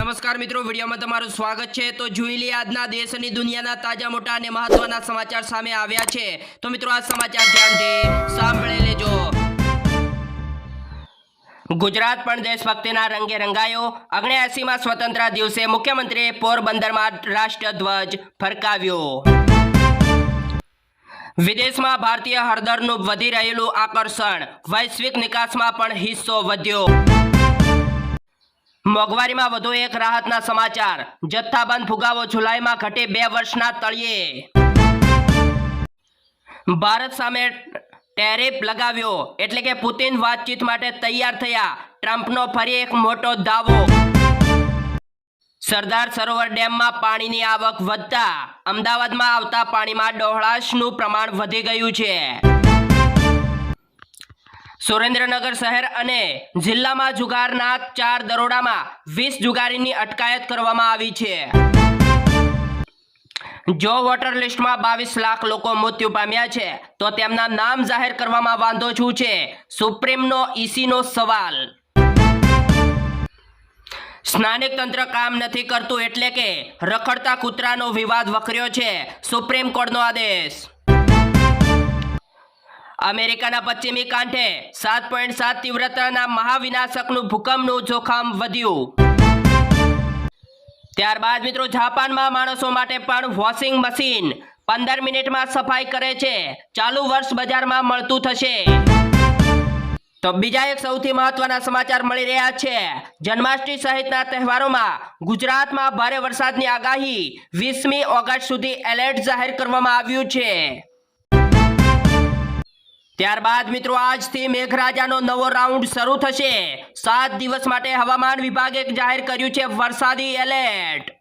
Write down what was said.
નમસ્કાર મિત્રો, વિડીયોમાં તમારું સ્વાગત છે. તો જોઈ લઈએ આજના દેશ અને દુનિયાના તાજા મોટા અને મહત્વના સમાચાર સામે આવ્યા છે. તો મિત્રો, આ સમાચાર ધ્યાનથી સાંભળી લેજો. ગુજરાત પણ દેશભક્તિના રંગે રંગાયો. ઓગણ્યાસીમાં સ્વતંત્ર દિવસે મુખ્યમંત્રીએ પોરબંદરમાં રાષ્ટ્રધ્વજ ફરકાવ્યો. વિદેશમાં ભારતીય હળદરનું વધી રહેલું આકર્ષણ. વૈશ્વિક નિકાસમાં પણ હિસ્સો વધ્યો. મોંઘવારીમાં વધુ એક રાહતના સમાચાર. જથ્થાબંધ ફુગાવો જુલાઈમાં ઘટે બે વર્ષના તળિયે. ભારત સામે ટેરિફ લગાવ્યો. એટલે કે પુતિન વાતચીત માટે તૈયાર થયા. ટ્રમ્પનો ફરી એક મોટો દાવો. સરદાર સરોવર ડેમમાં પાણીની આવક વધતા. અમદાવાદમાં આવતા પાણીમાં ડહોળાશનું પ્રમાણ વધી ગયું છે. સુરેન્દ્રનગર શહેર અને જિલ્લામાં જુગારના ચાર દરોડામાં વીસ જુગારીની અટકાયત કરવામાં આવી છે. જો વોટર લિસ્ટમાં બાવીસ લાખ લોકો મૃત્યુ પામ્યા છે, તો તેમના નામ જાહેર કરવામાં વાંધો શું છે? સુપ્રીમનો ઈસીનો સવાલ. સ્નાનિક તંત્ર કામ નથી કરતું એટલે કે રખડતા કૂતરાનો વિવાદ વકર્યો છે. સુપ્રીમ કોર્ટનો આદેશ. અમેરિકાના પશ્ચિમી કાંઠે સાત પોઈન્ટ સાત તીવ્રતાના મહાવિનાશકનું ભૂકંપનું જોખમ વધ્યું. ત્યારબાદ મિત્રો, જાપાનમાં માણસો માટે પણ વોશિંગ મશીન પંદર મિનિટમાં સફાઈ કરે છે. ચાલુ વર્ષ બજારમાં મળતું થશે. તો બીજા એક સૌથી મહત્વના સમાચાર મળી રહ્યા છે. જન્માષ્ટમી સહિતના તહેવારોમાં ગુજરાતમાં ભારે વરસાદની આગાહી વીસમી ઓગસ્ટ સુધી એલર્ટ જાહેર કરવામાં આવ્યું છે. ત્યારબાદ મિત્રો, આજથી મેઘરાજાનો નવો રાઉન્ડ શરૂ થશે. સાત દિવસ માટે હવામાન વિભાગે જાહેર કર્યું છે વરસાદી એલર્ટ